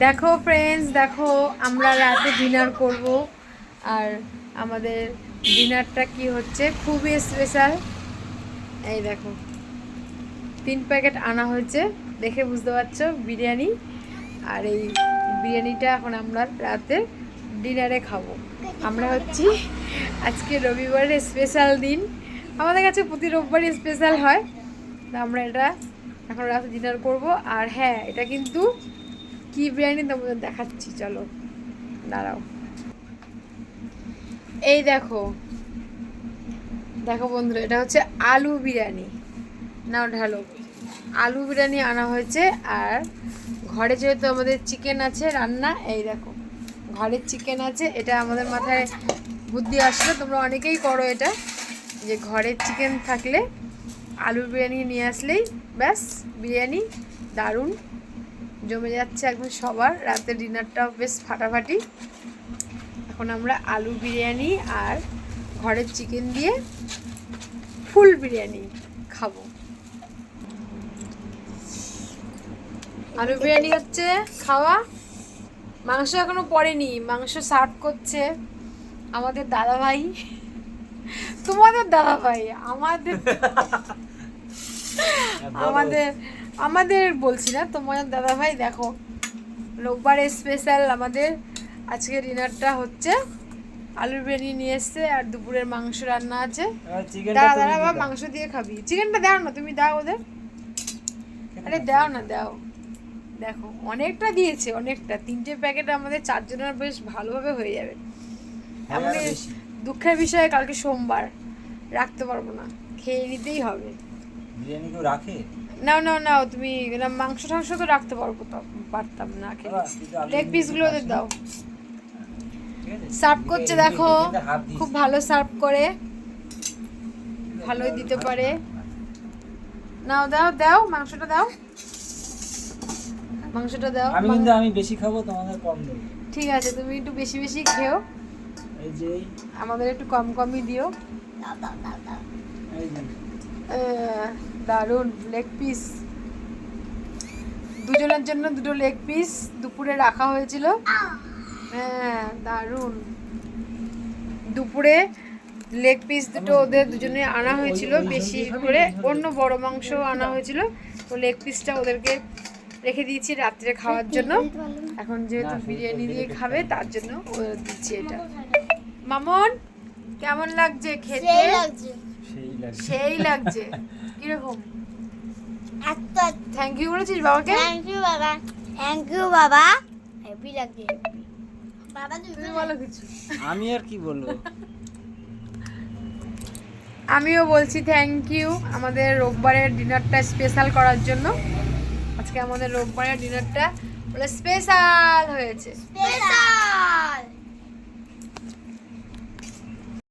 দেখো ফ্রেন্ডস দেখো আমরা রাতে ডিনার করব। আর আমাদের ডিনারটা কি হচ্ছে? খুবই স্পেশাল এই দেখো, তিন প্যাকেট আনা হয়েছে। দেখে বুঝতে পারছ, বিরিয়ানি। আর এই বিরিয়ানিটা এখন আমরা রাতে ডিনারে খাব। আমরা হচ্ছি আজকে রবিবারের স্পেশাল দিন। আমাদের কাছে প্রতি রোববারই স্পেশাল হয়। আমরা এটা এখন রাতে ডিনার করব। আর হ্যাঁ এটা কিন্তু কি বিরিয়ানি তোমাদের দেখাচ্ছি, চলো। দাঁড়াও। এই দেখো। দেখো বন্ধুরা, এটা হচ্ছে আলু বিরিয়ানি। নাও ঢালো। আলু বিরিয়ানি আনা হয়েছে, আর ঘরে যেহেতু আমাদের চিকেন আছে রান্না, এই দেখো। ঘরের চিকেন আছে, এটা আমাদের মাথায় বুদ্ধি আসলো, তোমরা অনেকেই করো এটা। যে ঘরের চিকেন থাকলে আলু বিরিয়ানি নিয়ে আসলেই ব্যাস, বিরিয়ানি দারুণ। জমে যাচ্ছে একদম সবার। রাতের ডিনারটাও বেশ ফাটাফাটি। এখন আমরা আলু বিরিয়ানি আর ঘরের চিকেন দিয়ে ফুল বিরিয়ানি খাব। আলু বিরিয়ানি হচ্ছে খাওয়া। মাংস এখনও পড়েনি মাংস সার্ভ করছে আমাদের দাদা ভাই তোমাদের দাদা ভাই আমাদের আমাদের আমাদের বলছি না তোমার দাদা ভাই দেখো রোববারে স্পেশাল আমাদের। আজকে ডিনারটা হচ্ছে আলুর বিরিয়ানি নিয়ে এসছে আর দুপুরের মাংস রান্না আছে। দাঁড়া দাঁড়া বাবা মাংস দিয়ে খাবি। চিকেনটা দাও না তুমি দাও ওদের। আরে দাও না দাও। দেখো অনেকটা দিয়েছে অনেকটা। তিনটে প্যাকেট আমাদের চারজনের বেশ ভালোভাবে হয়ে যাবে। আমাদের দুঃখের বিষয় কালকে সোমবার। রাখতে পারব না। খেয়ে নিতেই হবে। বিরিয়ানি কেউ রাখে? নাও নাও নাও তুমি না মাংস টাংস তো রাখতে পারব তো পারতাম না খেলে আলু লেগ পিসগুলো ওদের দাও। সার্ভ করছে দেখো। খুব ভালো সার্ভ করে। ভালোই দিতে পারে। নাও দাও দাও মাংসটা দাও। মাংসটা দাও আমি কিন্তু আমি বেশি খাব তোমাদের কম দেবো। ঠিক আছে তুমি একটু বেশি বেশি খেও। এই যে আমাদের একটু কম কমই দিও দাও। এই যে। আহ, দারুণ লেগ পিস দুজনের জন্য দুটো লেগ পিস দুপুরে রাখা হয়েছিল। হ্যাঁ দারুণ। দুপুরে লেগ পিস দুটো ওদের দুজনে আনা হয়েছিল বেশি করে অন্য বড় মাংস আনা হয়েছিল। তো লেগ পিসটা ওদেরকে রেখে দিয়েছি রাত্রে খাওয়ার জন্য। এখন যেহেতু বিরিয়ানি দিয়ে খাবে তার জন্য ওদের দিচ্ছি এটা। মামন কেমন লাগছে খেতে? সেই লাগছে। কীরকম? এত থ্যাংক ইউ বলেছিস বাবাকে? থ্যাংক ইউ বাবা। থ্যাংক ইউ বাবা। হেভি লাগছে বাবা তুমি তুমি বলো কিছু। আমি আর কি বলব? আমিও বলছি থ্যাংক ইউ আমাদের রোববারের ডিনারটা স্পেশাল করার জন্য। আজকে আমাদের রোববারের ডিনারটা বলে স্পেশাল হয়েছে। স্পেশাল